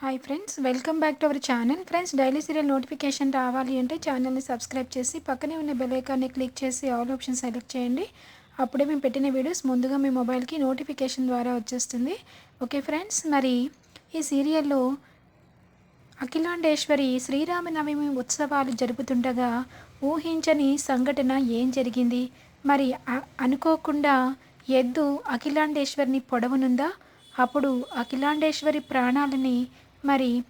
Hi friends welcome back to our channel friends daily serial notification రావాలి అంటే ఛానల్ని subscribe చేసి పక్కనే ఉన్న బెల్ ఐకాన్ని క్లిక్ చేసి ఆల్ ఆప్షన్ సెలెక్ట్ చేయండి. అప్పుడే మేము పెట్టిన వీడియోస్ ముందుగా మీ మొబైల్కి నోటిఫికేషన్ ద్వారా వచ్చేస్తుంది. ఓకే ఫ్రెండ్స్ మరి ఈ సీరియల్లో అఖిలాండేశ్వరి శ్రీరామనవమి ఉత్సవాలు జరుపుతుండగా ఊహించని సంఘటన ఏం జరిగింది? మరి అనుకోకుండా ఎద్దు అఖిలాండేశ్వరిని పొడవనుందా? అప్పుడు అఖిలాండేశ్వరి ప్రాణాలని మరి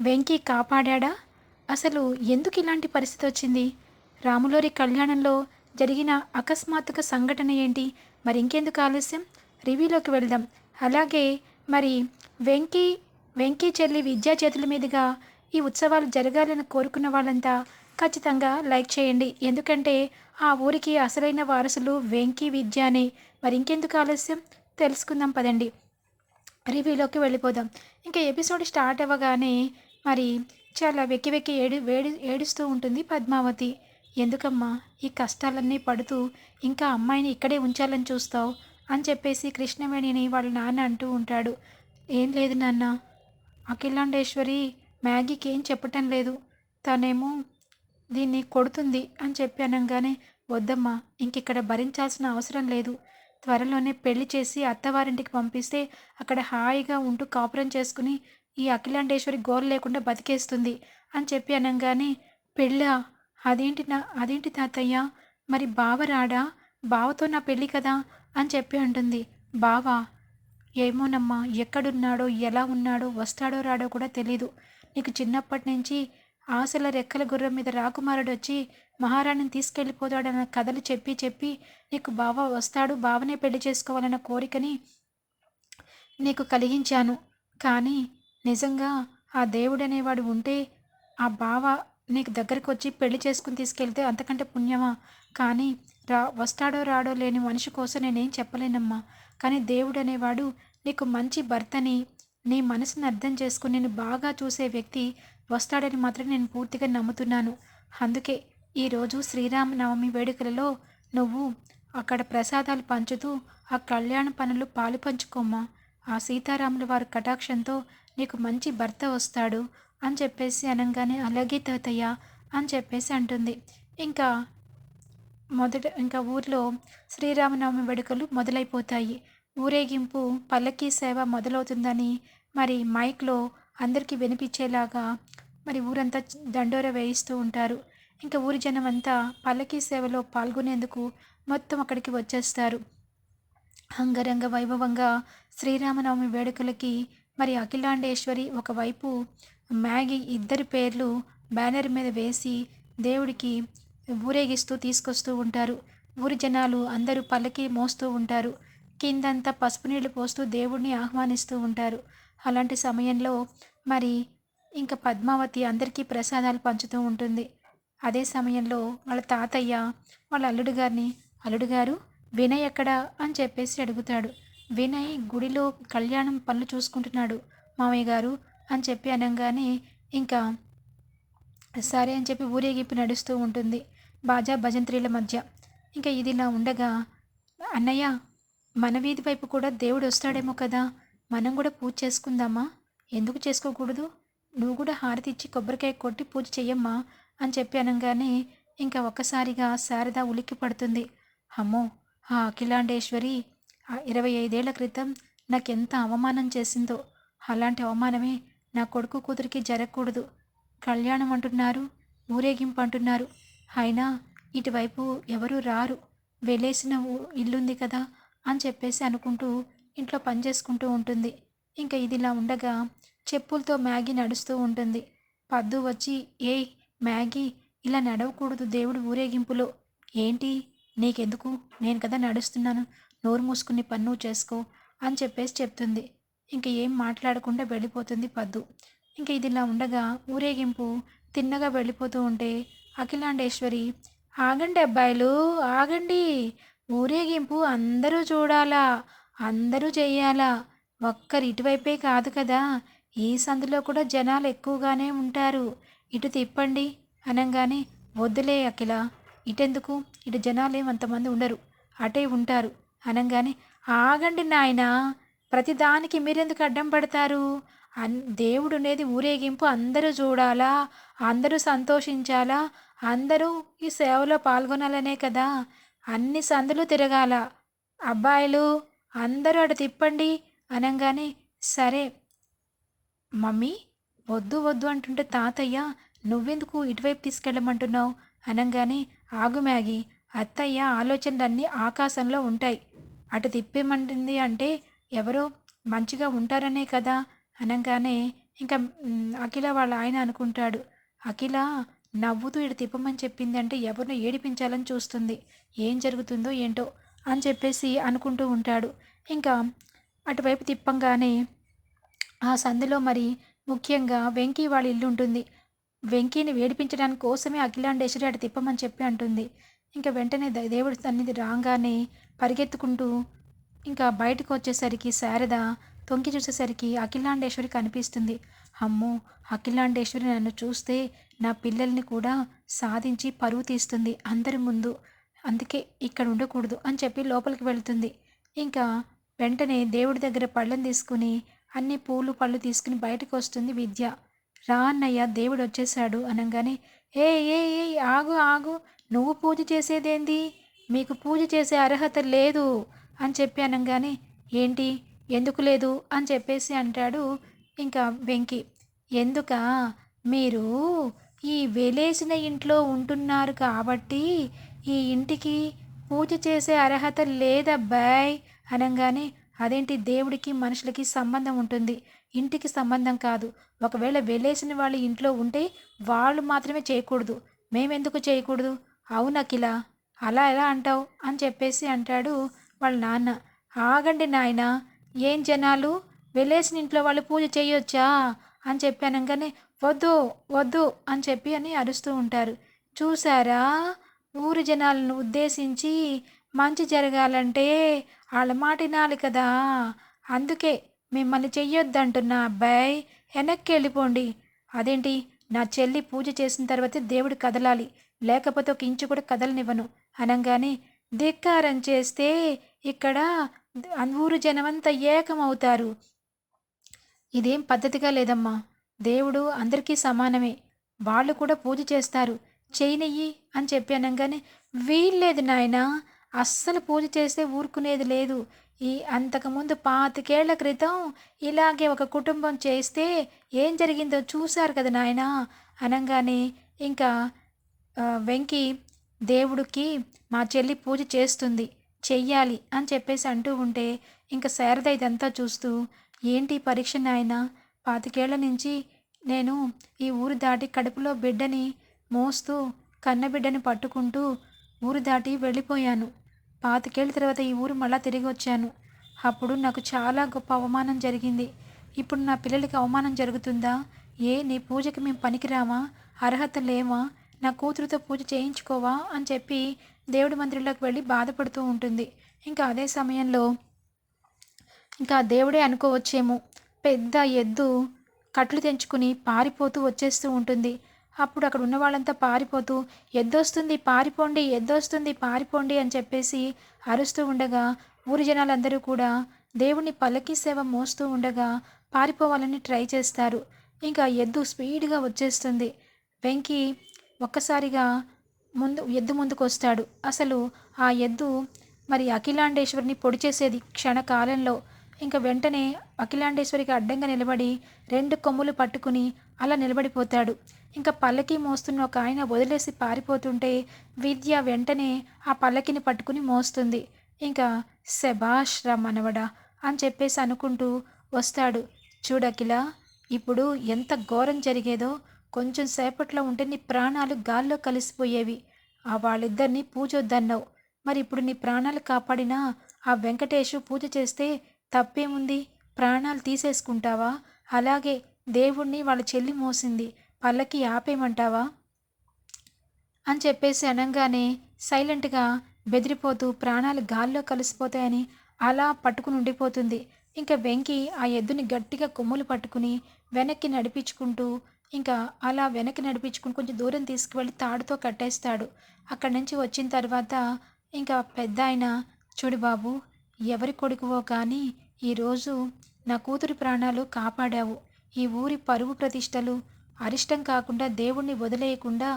వెంకీ కాపాడా అసలు ఎందుకు ఇలాంటి పరిస్థితి వచ్చింది? రాములోరి కళ్యాణంలో జరిగిన అకస్మాత్తుక సంఘటన ఏంటి? మరి ఇంకెందుకు ఆలస్యం? రివ్యూలోకి వెళ్దాం. అలాగే మరి వెంకీ వెంకీ చెల్లి విద్యా చేతుల మీదుగా ఈ ఉత్సవాలు జరగాలని కోరుకున్న వాళ్ళంతా ఖచ్చితంగా లైక్ చేయండి. ఎందుకంటే ఆ ఊరికి అసలైన వారసులు వెంకీ విద్యానే. మరి ఇంకెందుకు ఆలస్యం? తెలుసుకుందాం పదండి. రివ్యూలోకి వెళ్ళిపోదాం. ఇంకా ఎపిసోడ్ స్టార్ట్ అవ్వగానే మరి చాలా వెక్కి వెక్కి ఏడు వేడి ఏడుస్తూ ఉంటుంది పద్మావతి. ఎందుకమ్మా? ఈ కష్టాలన్నీ పడుతూ ఇంకా అమ్మాయిని ఇక్కడే ఉంచాలని చూస్తావు? అని చెప్పేసి కృష్ణవేణిని వాళ్ళ నాన్న అంటూ ఉంటాడు. ఏం లేదు నాన్న. అఖిలాండేశ్వరి మ్యాగీకి ఏం చెప్పటం లేదు. తనేమో దీన్ని కొడుతుంది అని చెప్పి అనగానే వద్దమ్మా ఇంకిక్కడ భరించాల్సిన అవసరం లేదు. త్వరలోనే పెళ్ళి చేసి అత్తవారింటికి పంపిస్తే అక్కడ హాయిగా ఉంటూ కాపురం చేసుకుని ఈ అఖిలాండేశ్వరి గోరు లేకుండా బతికేస్తుంది అని చెప్పి అనగానే పెళ్ళా అదేంటి నా అదేంటి తాతయ్య? మరి బావ రాడా? బావతో నా పెళ్ళి కదా? అని చెప్పి అంటుంది. బావా ఏమోనమ్మా ఎక్కడున్నాడో ఎలా ఉన్నాడో వస్తాడో రాడో కూడా తెలీదు. నీకు చిన్నప్పటి నుంచి ఆశల రెక్కల గుర్రం మీద రాకుమారుడు వచ్చి మహారాణిని తీసుకెళ్ళిపోతాడన్న కథలు చెప్పి చెప్పి నీకు బావ వస్తాడు బావనే పెళ్ళి చేసుకోవాలన్న కోరికని నీకు కలిగించాను. కానీ నిజంగా ఆ దేవుడనేవాడు ఉంటే ఆ బావ నీకు దగ్గరకు వచ్చి పెళ్ళి చేసుకుని తీసుకెళ్తే అంతకంటే పుణ్యమా? కానీ రా వస్తాడో రాడో లేని మనిషి కోసం నేనేం చెప్పలేనమ్మా. కానీ దేవుడు అనేవాడు నీకు మంచి భర్తని నీ మనసుని అర్థం చేసుకుని నేను బాగా చూసే వ్యక్తి వస్తాడని మాత్రం నేను పూర్తిగా నమ్ముతున్నాను. అందుకే ఈరోజు శ్రీరామనవమి వేడుకలలో నువ్వు అక్కడ ప్రసాదాలు పంచుతూ ఆ కళ్యాణ పనులు పాలు పంచుకోమ్మా. ఆ సీతారాముల వారి కటాక్షంతో నీకు మంచి భర్త వస్తాడు అని చెప్పేసి అనగానే అలాగే తాతయ్య అని చెప్పేసి అంటుంది. ఇంకా మొదట ఇంకా ఊర్లో శ్రీరామనవమి వేడుకలు మొదలైపోతాయి. ఊరేగింపు పల్లకీ సేవ మొదలవుతుందని మరి మైక్లో అందరికీ వినిపించేలాగా మరి ఊరంతా దండోర వేయిస్తూ ఉంటారు. ఇంకా ఊరి జనం అంతా పల్లకీ సేవలో పాల్గొనేందుకు మొత్తం అక్కడికి వచ్చేస్తారు. అంగరంగ వైభవంగా శ్రీరామనవమి వేడుకలకి మరి అఖిలాండేశ్వరి ఒకవైపు మ్యాగీ ఇద్దరి పేర్లు బ్యానర్ మీద వేసి దేవుడికి ఊరేగిస్తూ తీసుకొస్తూ ఉంటారు. ఊరి జనాలు అందరూ పల్లకి మోస్తూ ఉంటారు. కిందంతా పసుపు నీళ్ళు పోస్తూ దేవుడిని ఆహ్వానిస్తూ ఉంటారు. అలాంటి సమయంలో మరి ఇంకా పద్మావతి అందరికీ ప్రసాదాలు పంచుతూ ఉంటుంది. అదే సమయంలో వాళ్ళ తాతయ్య వాళ్ళ అల్లుడు గారిని అల్లుడు గారు వినయ్ ఎక్కడ? అని చెప్పేసి అడుగుతాడు. వినయ్ గుడిలో కళ్యాణం పనులు చూసుకుంటున్నాడు. మామయ్య గారు అని చెప్పి అనగానే ఇంకా సరే అని చెప్పి ఊరేగింపు నడుస్తూ ఉంటుంది. బాజా భజంత్రీల మధ్య. ఇంకా ఇది ఇలా ఉండగా అన్నయ్య మన వీధి వైపు కూడా దేవుడు వస్తాడేమో కదా మనం కూడా పూజ చేసుకుందామా? ఎందుకు చేసుకోకూడదు? నువ్వు కూడా హారతి ఇచ్చి కొబ్బరికాయ కొట్టి పూజ చెయ్యమ్మా అని చెప్పి అనగానే ఇంకా ఒక్కసారిగా శారద ఉలిక్కి పడుతుంది. అమ్మో ఆ అఖిలాండేశ్వరి ఆ ఇరవై ఐదేళ్ళ క్రితం నాకెంత అవమానం చేసిందో. అలాంటి అవమానమే నా కొడుకు కూతురికి జరగకూడదు. కళ్యాణం అంటున్నారు ఊరేగింపు అంటున్నారు. అయినా ఇటువైపు ఎవరు రారు. వెళ్ళేసిన ఇల్లుంది కదా అని చెప్పేసి అనుకుంటూ ఇంట్లో పని చేసుకుంటూ ఉంటుంది. ఇంకా ఇదిలా ఉండగా చెప్పులతో మ్యాగీ నడుస్తూ ఉంటుంది. పద్దు వచ్చి ఏయ్ మ్యాగీ ఇలా నడవకూడదు దేవుడు ఊరేగింపులో. ఏంటి? నీకెందుకు? నేను కదా నడుస్తున్నాను. నోరు మూసుకుని పన్ను చేసుకో అని చెప్పేసి చెప్తుంది. ఇంక ఏం మాట్లాడకుండా వెళ్ళిపోతుంది పద్దు. ఇంక ఇదిలా ఉండగా ఊరేగింపు తిన్నగా వెళ్ళిపోతూ ఉంటే అఖిలాండేశ్వరి ఆగండి అబ్బాయిలు ఆగండి. ఊరేగింపు అందరూ చూడాలా అందరూ చెయ్యాలా? ఒక్కరు ఇటువైపే కాదు కదా. ఈ సందులో కూడా జనాలు ఎక్కువగానే ఉంటారు. ఇటు తిప్పండి అనగానే వద్దులే అఖిల ఇటెందుకు? ఇటు జనాలు అంతమంది ఉండరు. అటే ఉంటారు. అనగానే ఆగండి నాయనా ప్రతిదానికి మీరెందుకు అడ్డం పడతారు? అన్ దేవుడు అనేది ఊరేగింపు. అందరూ చూడాలా? అందరూ సంతోషించాలా? అందరూ ఈ సేవలో పాల్గొనాలనే కదా? అన్ని సందులు తిరగాల. అబ్బాయిలు అందరూ అటు తిప్పండి. అనగానే సరే మమ్మీ వద్దు వద్దు అంటుంటే తాతయ్య నువ్వెందుకు ఇటువైపు తీసుకెళ్ళమంటున్నావు? అనగానే ఆగు మ్యాగి అత్తయ్య ఆలోచనలన్నీ ఆకాశంలో ఉంటాయి. అటు తిప్పేమంటుంది అంటే ఎవరో మంచిగా ఉంటారనే కదా? అనగానే ఇంకా అఖిల వాళ్ళ ఆయన అనుకుంటాడు. అఖిల నవ్వుతూ ఇటు తిప్పమని చెప్పింది అంటే ఎవరినో ఏడిపించాలని చూస్తుంది? ఏం జరుగుతుందో ఏంటో? అని చెప్పేసి అనుకుంటూ ఉంటాడు. ఇంకా అటువైపు తిప్పంగానే ఆ సందులో మరి ముఖ్యంగా వెంకీ వాళ్ళ ఇల్లు ఉంటుంది. వెంకీని వేడిపించడానికి కోసమే అఖిలాండేశ్వరి అటు తిప్పమని చెప్పి అంటుంది. ఇంకా వెంటనే ద- దేవుడి సన్నిధి రాగానే పరిగెత్తుకుంటూ ఇంకా బయటకు వచ్చేసరికి శారద తొంగి చూసేసరికి అఖిలాండేశ్వరి కనిపిస్తుంది. అమ్మో అఖిలాండేశ్వరి నన్ను చూస్తే నా పిల్లల్ని కూడా సాధించి పరువు తీస్తుంది అందరి ముందు. అందుకే ఇక్కడ ఉండకూడదు అని చెప్పి లోపలికి వెళుతుంది. ఇంకా వెంటనే దేవుడి దగ్గర పళ్ళని తీసుకుని అన్ని పూలు పళ్ళు తీసుకుని బయటకు వస్తుంది విద్య. రా అన్నయ్య దేవుడు వచ్చేశాడు అనగానే ఏ ఏ ఏ ఆగు ఆగు నువ్వు పూజ చేసేదేంది? మీకు పూజ చేసే అర్హత లేదు అని చెప్పి అనగానే ఏంటి? ఎందుకు లేదు అని చెప్పేసి అంటాడు ఇంకా వెంకి. ఎందుక? మీరు ఈ వెలేసిన ఇంట్లో ఉంటున్నారు కాబట్టి ఈ ఇంటికి పూజ చేసే అర్హత లేదబ్బాయ్ అనగానే అదేంటి దేవుడికి మనుషులకి సంబంధం ఉంటుంది? ఇంటికి సంబంధం కాదు. ఒకవేళ వెళ్ళేసిన వాళ్ళు ఇంట్లో ఉంటే వాళ్ళు మాత్రమే చేయకూడదు. మేమెందుకు చేయకూడదు? అవును అఖిల. అలా ఎలా అంటావు? అని చెప్పేసి అంటాడు వాళ్ళ నాన్న. ఆగండి నాయన. ఏం జనాలు? వెళ్ళేసిన ఇంట్లో వాళ్ళు పూజ చేయొచ్చా? అని చెప్పానంగానే వద్దు వద్దు అని చెప్పి అని అరుస్తూ ఉంటారు. చూసారా ఊరు జనాలను ఉద్దేశించి మంచి జరగాలంటే అలమాటినాలి కదా. అందుకే మిమ్మల్ని చెయ్యొద్దంటున్నా. అబ్బాయి వెనక్కి వెళ్ళిపోండి. అదేంటి? నా చెల్లి పూజ చేసిన తర్వాత దేవుడు కదలాలి. లేకపోతే ఒక ఇంచు కూడా కదలనివ్వను. అనగానే ధిక్కారం చేస్తే ఇక్కడ ఊరు జనమంతా ఏకమవుతారు. ఇదేం పద్ధతిగా లేదమ్మా. దేవుడు అందరికీ సమానమే. వాళ్ళు కూడా పూజ చేస్తారు. చేయనెయ్యి అని చెప్పి అనగానే వీల్లేదు నాయనా. అస్సలు పూజ చేస్తే ఊరుకునేది లేదు. ఈ అంతకుముందు పాతికేళ్ళ క్రితం ఇలాగే ఒక కుటుంబం చేస్తే ఏం జరిగిందో చూశారు కదా నాయనా? అనగానే ఇంకా వెంకి దేవుడికి మా చెల్లి పూజ చేస్తుంది చెయ్యాలి అని చెప్పేసి అంటూ ఉంటే ఇంకా శారద ఇదంతా చూస్తూ ఏంటి పరీక్ష నాయన? పాతికేళ్ళ నుంచి నేను ఈ ఊరు దాటి కడుపులో బిడ్డని మోస్తూ కన్నబిడ్డని పట్టుకుంటూ ఊరు దాటి వెళ్ళిపోయాను. పాతికేళ్ళ తర్వాత ఈ ఊరు మళ్ళా తిరిగి వచ్చాను. అప్పుడు నాకు చాలా గొప్ప అవమానం జరిగింది. ఇప్పుడు నా పిల్లలకి అవమానం జరుగుతుందా? ఏ నీ పూజకి మేము పనికిరామా? అర్హత లేమా? నా కూతురుతో పూజ చేయించుకోవా? అని చెప్పి దేవుడి మందిరంలోకి వెళ్ళి బాధపడుతూ ఉంటుంది. ఇంకా అదే సమయంలో ఇంకా దేవుడే అనుకోవచ్చేమో. పెద్ద ఎద్దు కట్లు తెంచుకుని పారిపోతూ వచ్చేస్తూ ఉంటుంది. అప్పుడు అక్కడ ఉన్న వాళ్ళంతా పారిపోతూ ఎద్దొస్తుంది పారిపోండి ఎద్దొస్తుంది పారిపోండి అని చెప్పేసి అరుస్తూ ఉండగా ఊరి జనాలందరూ కూడా దేవుని పల్లకి సేవ మోస్తూ ఉండగా పారిపోవాలని ట్రై చేస్తారు. ఇంకా ఎద్దు స్పీడ్గా వచ్చేస్తుంది. వెంకీ ఒక్కసారిగా ముందు ఎద్దు ముందుకు వస్తాడు అసలు ఆ ఎద్దు మరి అఖిలాండేశ్వరిని పొడి చేసేది క్షణకాలంలో. ఇంకా వెంటనే అఖిలాండేశ్వరికి అడ్డంగా నిలబడి రెండు కొమ్ములు పట్టుకుని అలా నిలబడిపోతాడు. ఇంకా పల్లకి మోస్తున్న ఒక ఆయన వదిలేసి పారిపోతుంటే విద్య వెంటనే ఆ పల్లకిని పట్టుకుని మోస్తుంది. ఇంకా శబాష్ రా మనవడా అని చెప్పేసి అనుకుంటూ వస్తాడు. చూడకిల ఇప్పుడు ఎంత ఘోరం జరిగేదో కొంచెం సేపట్లో ఉంటే నీ ప్రాణాలు గాల్లో కలిసిపోయేవి. ఆ పూజ పూజొద్దన్నావు మరి ఇప్పుడు నీ ప్రాణాలు కాపాడినా ఆ వెంకటేషు పూజ చేస్తే తప్పేముంది? ప్రాణాలు తీసేసుకుంటావా? అలాగే దేవుణ్ణి వాళ్ళ చెల్లి మోసింది. పల్లకి ఆపేయమంటావా? అని చెప్పేసి అనగానే సైలెంట్గా బెదిరిపోతూ ప్రాణాలు గాల్లో కలిసిపోతాయని అలా పట్టుకుని ఉండిపోతుంది. ఇంకా వెంకి ఆ ఎద్దుని గట్టిగా కొమ్ములు పట్టుకుని వెనక్కి నడిపించుకుంటూ ఇంకా అలా వెనక్కి నడిపించుకుని కొంచెం దూరం తీసుకువెళ్ళి తాడుతో కట్టేస్తాడు. అక్కడి నుంచి వచ్చిన తర్వాత ఇంకా పెద్ద ఆయన చూడు బాబు ఎవరి కొడుకువో కానీ ఈరోజు నా కూతురి ప్రాణాలు కాపాడావు. ఈ ఊరి పరువు ప్రతిష్టలు అరిష్టం కాకుండా దేవుణ్ణి వదిలేయకుండా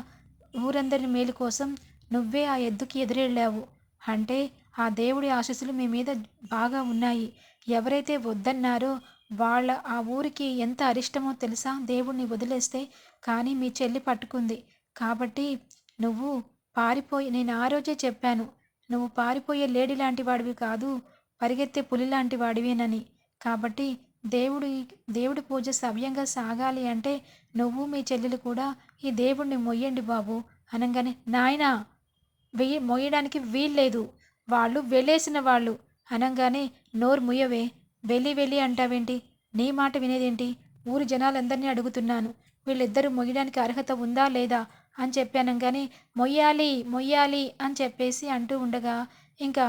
ఊరందరి మేలు కోసం నువ్వే ఆ ఎద్దుకి ఎదురెళ్ళావు. అంటే ఆ దేవుడి ఆశీస్సులు మీ మీద బాగా ఉన్నాయి. ఎవరైతే వద్దన్నారో వాళ్ళ ఆ ఊరికి ఎంత అరిష్టమో తెలుసా? దేవుణ్ణి వదిలేస్తే కానీ మీ చెల్లి పట్టుకుంది. కాబట్టి నువ్వు పారిపోయి నేను ఆ రోజే చెప్పాను నువ్వు పారిపోయే లేడీ లాంటి వాడివి కాదు పరిగెత్తే పులి లాంటి వాడివేనని. కాబట్టి దేవుడి దేవుడి పూజ సవ్యంగా సాగాలి అంటే నువ్వు మీ చెల్లెలు కూడా ఈ దేవుణ్ణి మొయ్యండి బాబు అనగానే నాయనా వెయ్యి మొయ్యడానికి వీల్లేదు. వాళ్ళు వెళ్ళేసిన వాళ్ళు. అనగానే నోరు ముయ్యవే. వెళ్ళి వెళ్ళి అంటావేంటి? నీ మాట వినేదేంటి? ఊరి జనాలందరినీ అడుగుతున్నాను. వీళ్ళిద్దరూ మొయ్యడానికి అర్హత ఉందా లేదా? అని చెప్పానంగానే మొయ్యాలి మొయ్యాలి అని చెప్పేసి అంటూ ఉండగా ఇంకా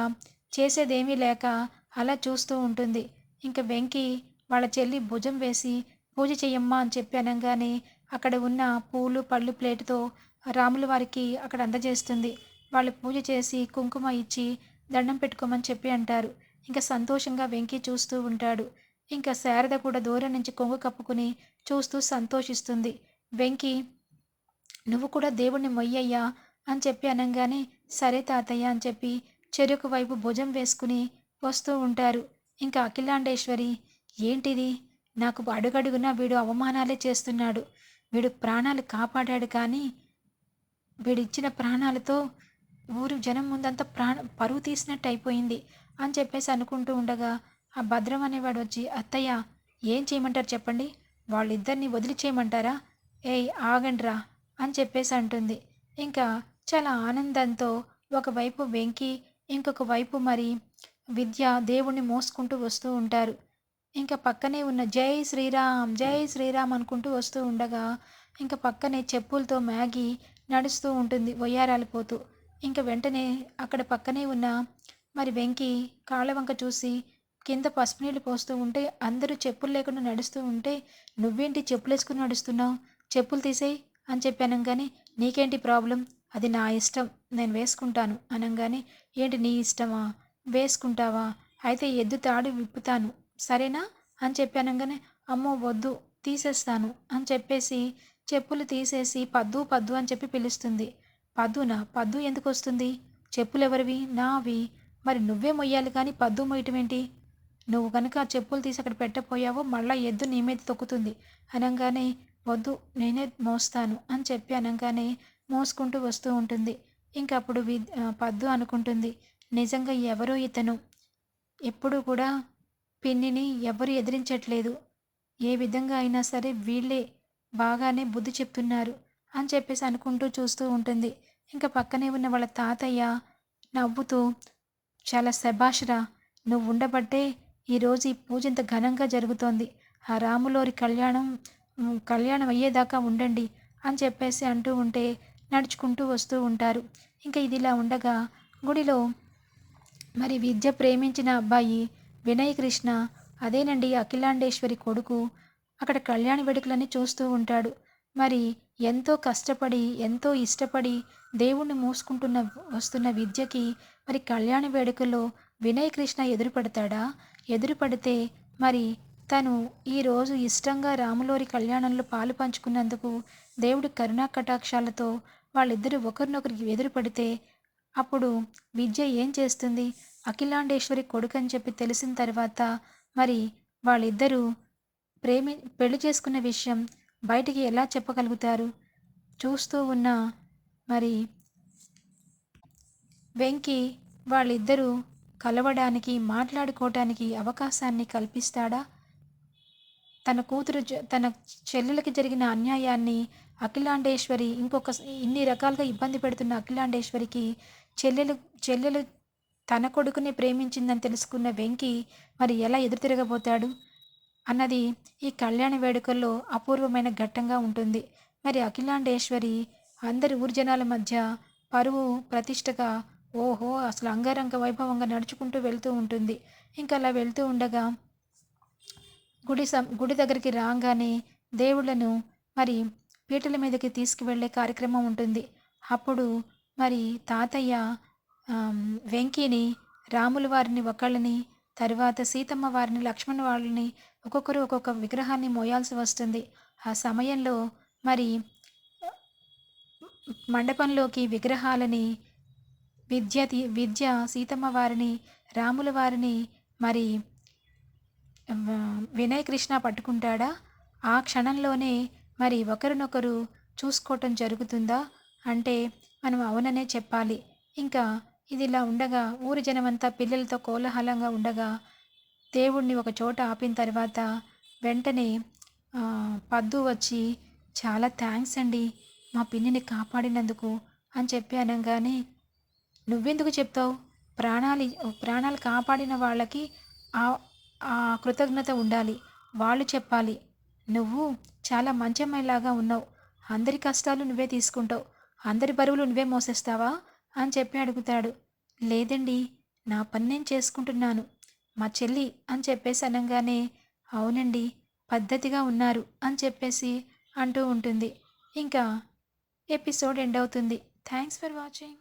చేసేదేమీ లేక అలా చూస్తూ ఉంటుంది. ఇంకా వెంకి వాళ్ళ చెల్లి భుజం వేసి పూజ చెయ్యమ్మా అని చెప్పానంగానే అక్కడ ఉన్న పూలు పళ్ళు ప్లేటుతో రాముల వారికి అక్కడ అందజేస్తుంది. వాళ్ళు పూజ చేసి కుంకుమ ఇచ్చి దండం పెట్టుకోమని చెప్పి అంటారు. ఇంకా సంతోషంగా వెంకి చూస్తూ ఉంటాడు. ఇంకా శారద కూడా దూరం నుంచి కొంగు కప్పుకుని చూస్తూ సంతోషిస్తుంది. వెంకి నువ్వు కూడా దేవుణ్ణి మొయ్యయ్యా అని చెప్పి అనగానే సరే తాతయ్య అని చెప్పి చెరుకు వైపు భుజం వేసుకుని వస్తూ ఉంటారు. ఇంకా అఖిలాండేశ్వరి ఏంటిది? నాకు అడుగడుగునా వీడు అవమానాలే చేస్తున్నాడు. వీడు ప్రాణాలు కాపాడాడు కానీ వీడిచ్చిన ప్రాణాలతో ఊరు జనం ముందంతా ప్రాణ పరువు తీసినట్టు అయిపోయింది అని చెప్పేసి అనుకుంటూ ఉండగా ఆ భద్రం అనేవాడు వచ్చి అత్తయ్య ఏం చేయమంటారు చెప్పండి? వాళ్ళిద్దరిని వదిలి చేయమంటారా? ఏయ్ ఆగండ్రా అని చెప్పేసి అంటుంది. ఇంకా చాలా ఆనందంతో ఒకవైపు వెంకి ఇంకొక వైపు మరి విద్య దేవుణ్ణి మోసుకుంటూ వస్తూ ఉంటారు. ఇంకా పక్కనే ఉన్న జై శ్రీరామ్ జై శ్రీరామ్ అనుకుంటూ వస్తూ ఉండగా ఇంకా పక్కనే చెప్పులతో మ్యాగీ నడుస్తూ ఉంటుంది వయ్యారాలు పోతూ ఇంకా వెంటనే అక్కడ పక్కనే ఉన్న మరి వెంకి కాళ్ళ వంక చూసి కింద పసుపు నీళ్ళు పోస్తూ ఉంటే అందరూ చెప్పులు లేకుండా నడుస్తూ ఉంటే నువ్వేంటి చెప్పులు వేసుకుని నడుస్తున్నావు? చెప్పులు తీసేయి అని చెప్పాను కానీ నీకేంటి ప్రాబ్లం? అది నా ఇష్టం. నేను వేసుకుంటాను అనగానే ఏంటి నీ ఇష్టమా? వేసుకుంటావా? అయితే ఎద్దు తాడు విప్పుతాను సరేనా? అని చెప్పానంగానే అమ్మో వద్దు తీసేస్తాను అని చెప్పేసి చెప్పులు తీసేసి పద్దు పద్దు అని చెప్పి పిలుస్తుంది. పద్దునా? పద్దు ఎందుకు వస్తుంది? చెప్పులు ఎవరివి? నావి. మరి నువ్వే మొయ్యాలి కానీ పద్దు మొయ్యటం ఏంటి? నువ్వు కనుక ఆ చెప్పులు తీసి అక్కడ పెట్టపోయావో మళ్ళీ ఎద్దు నీ మీద తొక్కుతుంది. అనగానే వద్దు నేనే మోస్తాను అని చెప్పి అనగానే మోసుకుంటూ వస్తూ ఉంటుంది. ఇంకా అప్పుడు వి పద్దు అనుకుంటుంది. నిజంగా ఎవరో ఇతను. ఎప్పుడు కూడా పిన్నిని ఎవరు ఎదిరించట్లేదు. ఏ విధంగా అయినా సరే వీళ్ళే బాగానే బుద్ధి చెప్తున్నారు అని చెప్పేసి అనుకుంటూ చూస్తూ ఉంటుంది. ఇంకా పక్కనే ఉన్న వాళ్ళ తాతయ్య నవ్వుతూ చాలా శభాషరా నువ్వు ఉండబట్టే ఈరోజు ఈ పూజ ఇంత ఘనంగా జరుగుతోంది. ఆ రాములోరి కళ్యాణం కళ్యాణం అయ్యేదాకా ఉండండి అని చెప్పేసి అంటూ ఉంటే నడుచుకుంటూ వస్తూ ఉంటారు. ఇంకా ఇది ఇలా ఉండగా గుడిలో మరి విద్య ప్రేమించిన అబ్బాయి వినయ్ కృష్ణ అదేనండి అఖిలాండేశ్వరి కొడుకు. అక్కడ కళ్యాణ వేడుకలని చూస్తూ ఉంటాడు. మరి ఎంతో కష్టపడి ఎంతో ఇష్టపడి దేవుణ్ణి మూసుకుంటున్న వస్తున్న విద్యకి మరి కళ్యాణ వేడుకలో వినయ్ కృష్ణ ఎదురుపడతాడా? ఎదురుపడితే మరి తను ఈరోజు ఇష్టంగా రాములోరి కళ్యాణంలో పాలు పంచుకున్నందుకు దేవుడి కరుణా కటాక్షాలతో వాళ్ళిద్దరూ ఒకరినొకరికి ఎదురుపడితే అప్పుడు విద్య ఏం చేస్తుంది? అఖిలాండేశ్వరి కొడుకు అని చెప్పి తెలిసిన తర్వాత మరి వాళ్ళిద్దరూ ప్రేమి పెళ్ళి చేసుకున్న విషయం బయటికి ఎలా చెప్పగలుగుతారు? చూస్తూ ఉన్న మరి వెంకి వాళ్ళిద్దరూ కలవడానికి మాట్లాడుకోవటానికి అవకాశాన్ని కల్పిస్తాడా? తన కూతురు జ- తన చెల్లెలకి జరిగిన అన్యాయాన్ని అఖిలాండేశ్వరి ఇంకొక ఇన్ని రకాలుగా ఇబ్బంది పెడుతున్న అఖిలాండేశ్వరికి చెల్లెలు చెల్లెలు తన కొడుకుని ప్రేమించిందని తెలుసుకున్న వెంకి మరి ఎలా ఎదురు తిరగబోతాడు? అన్నది ఈ కళ్యాణ వేడుకల్లో అపూర్వమైన ఘట్టంగా ఉంటుంది. మరి అఖిలాండేశ్వరి అందరి ఊర్జనాల మధ్య పరువు ప్రతిష్టగా ఓహో అసలు అంగరంగ వైభవంగా నడుచుకుంటూ వెళ్తూ ఉంటుంది. ఇంకా అలా వెళ్తూ ఉండగా గుడి సం గుడి దగ్గరికి రాగానే దేవుళ్ళను మరి పీటల మీదకి తీసుకువెళ్ళే కార్యక్రమం ఉంటుంది. అప్పుడు మరి తాతయ్య వెంకీని రాముల వారిని ఒకళ్ళని తర్వాత సీతమ్మ వారిని లక్ష్మణ్ వాళ్ళని ఒక్కొక్కరు ఒక్కొక్క విగ్రహాన్ని మోయాల్సి వస్తుంది. ఆ సమయంలో మరి మండపంలోకి విగ్రహాలని విద్య తీ- విద్య సీతమ్మ వారిని రాముల వారిని మరి వినయకృష్ణ వినయ్ కృష్ణ పట్టుకుంటాడా? ఆ క్షణంలోనే మరి ఒకరినొకరు చూసుకోవటం జరుగుతుందా? అంటే మనం అవుననే చెప్పాలి. ఇంకా ఇది ఇలా ఉండగా ఊరి జనమంతా పిల్లలతో కోలాహలంగా ఉండగా దేవుణ్ణి ఒక చోట ఆపిన తర్వాత వెంటనే పద్దు వచ్చి చాలా థ్యాంక్స్ అండి మా పిన్నిని కాపాడినందుకు అని చెప్పి అనగానే నువ్వెందుకు చెప్తావు? ప్రాణాలు ప్రాణాలు కాపాడిన వాళ్ళకి ఆ ఆ కృతజ్ఞత ఉండాలి వాళ్ళు చెప్పాలి. నువ్వు చాలా మంచి అమ్మాయిలాగా ఉన్నావు అందరి కష్టాలు నువ్వే తీసుకుంటావు అందరి బరువులు నువ్వే మోసేస్తావా? అని చెప్పి అడుగుతాడు. లేదండి నా పని నేను చేసుకుంటున్నాను. మా చెల్లి అని చెప్పేసి అనగానే అవునండి పద్ధతిగా ఉన్నారు అని చెప్పేసి అంటూ ఉంటుంది. ఇంకా ఎపిసోడ్ ఎండ్ అవుతుంది. Thanks for watching.